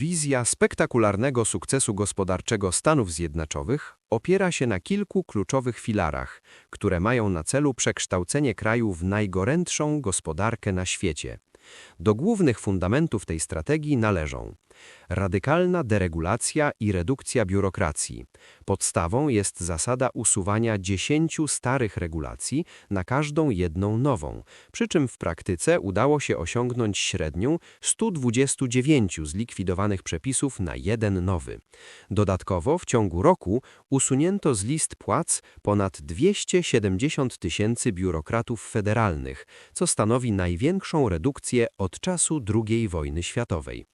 Wizja spektakularnego sukcesu gospodarczego Stanów Zjednoczonych opiera się na kilku kluczowych filarach, które mają na celu przekształcenie kraju w najgorętszą gospodarkę na świecie. Do głównych fundamentów tej strategii należą radykalna deregulacja i redukcja biurokracji. Podstawą jest zasada usuwania 10 starych regulacji na każdą jedną nową, przy czym w praktyce udało się osiągnąć średnią 129 zlikwidowanych przepisów na jeden nowy. Dodatkowo w ciągu roku usunięto z list płac ponad 270 tysięcy biurokratów federalnych, co stanowi największą redukcję od czasu II wojny światowej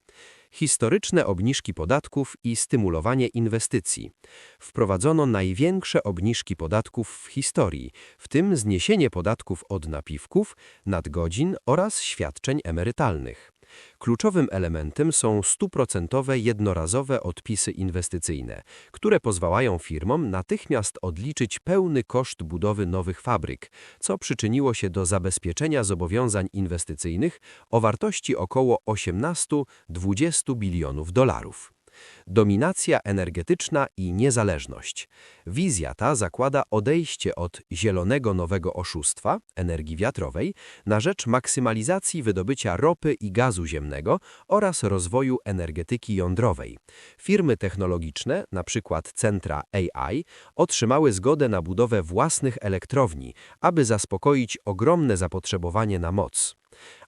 historyczne obniżki podatków i stymulowanie inwestycji. Wprowadzono największe obniżki podatków w historii, w tym zniesienie podatków od napiwków, nadgodzin oraz świadczeń emerytalnych. Kluczowym elementem są stuprocentowe jednorazowe odpisy inwestycyjne, które pozwalają firmom natychmiast odliczyć pełny koszt budowy nowych fabryk, co przyczyniło się do zabezpieczenia zobowiązań inwestycyjnych o wartości około 18-20 bilionów dolarów. Dominacja energetyczna i niezależność. Wizja ta zakłada odejście od zielonego nowego oszustwa, energii wiatrowej, na rzecz maksymalizacji wydobycia ropy i gazu ziemnego oraz rozwoju energetyki jądrowej. Firmy technologiczne, np. centra AI, otrzymały zgodę na budowę własnych elektrowni, aby zaspokoić ogromne zapotrzebowanie na moc.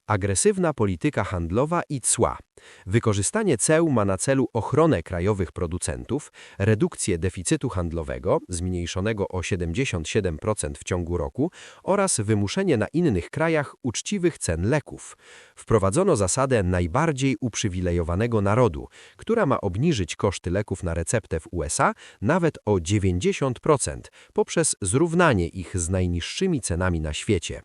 Agresywna polityka handlowa i cła. Wykorzystanie ceł ma na celu ochronę krajowych producentów, redukcję deficytu handlowego, zmniejszonego o 77% w ciągu roku, oraz wymuszenie na innych krajach uczciwych cen leków. Wprowadzono zasadę najbardziej uprzywilejowanego narodu, która ma obniżyć koszty leków na receptę w USA nawet o 90% poprzez zrównanie ich z najniższymi cenami na świecie.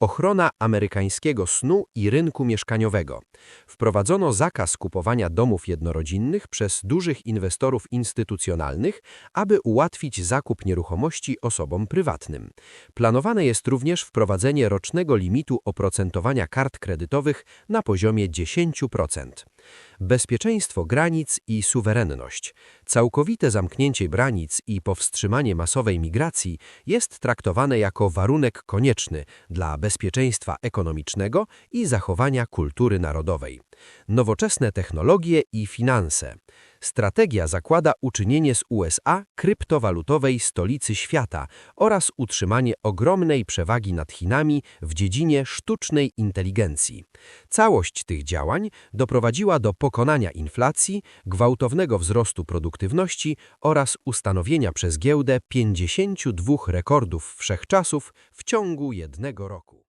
Ochrona amerykańskiego snu i rynku mieszkaniowego. Wprowadzono zakaz kupowania domów jednorodzinnych przez dużych inwestorów instytucjonalnych, aby ułatwić zakup nieruchomości osobom prywatnym. Planowane jest również wprowadzenie rocznego limitu oprocentowania kart kredytowych na poziomie 10% bezpieczeństwo granic i suwerenność. Całkowite zamknięcie granic i powstrzymanie masowej migracji jest traktowane jako warunek konieczny dla bezpieczeństwa ekonomicznego i zachowania kultury narodowej. Nowoczesne technologie i finanse. Strategia zakłada uczynienie z USA kryptowalutowej stolicy świata oraz utrzymanie ogromnej przewagi nad Chinami w dziedzinie sztucznej inteligencji. Całość tych działań doprowadziła do pokonania inflacji, gwałtownego wzrostu produktywności oraz ustanowienia przez giełdę 52 rekordów wszechczasów w ciągu jednego roku.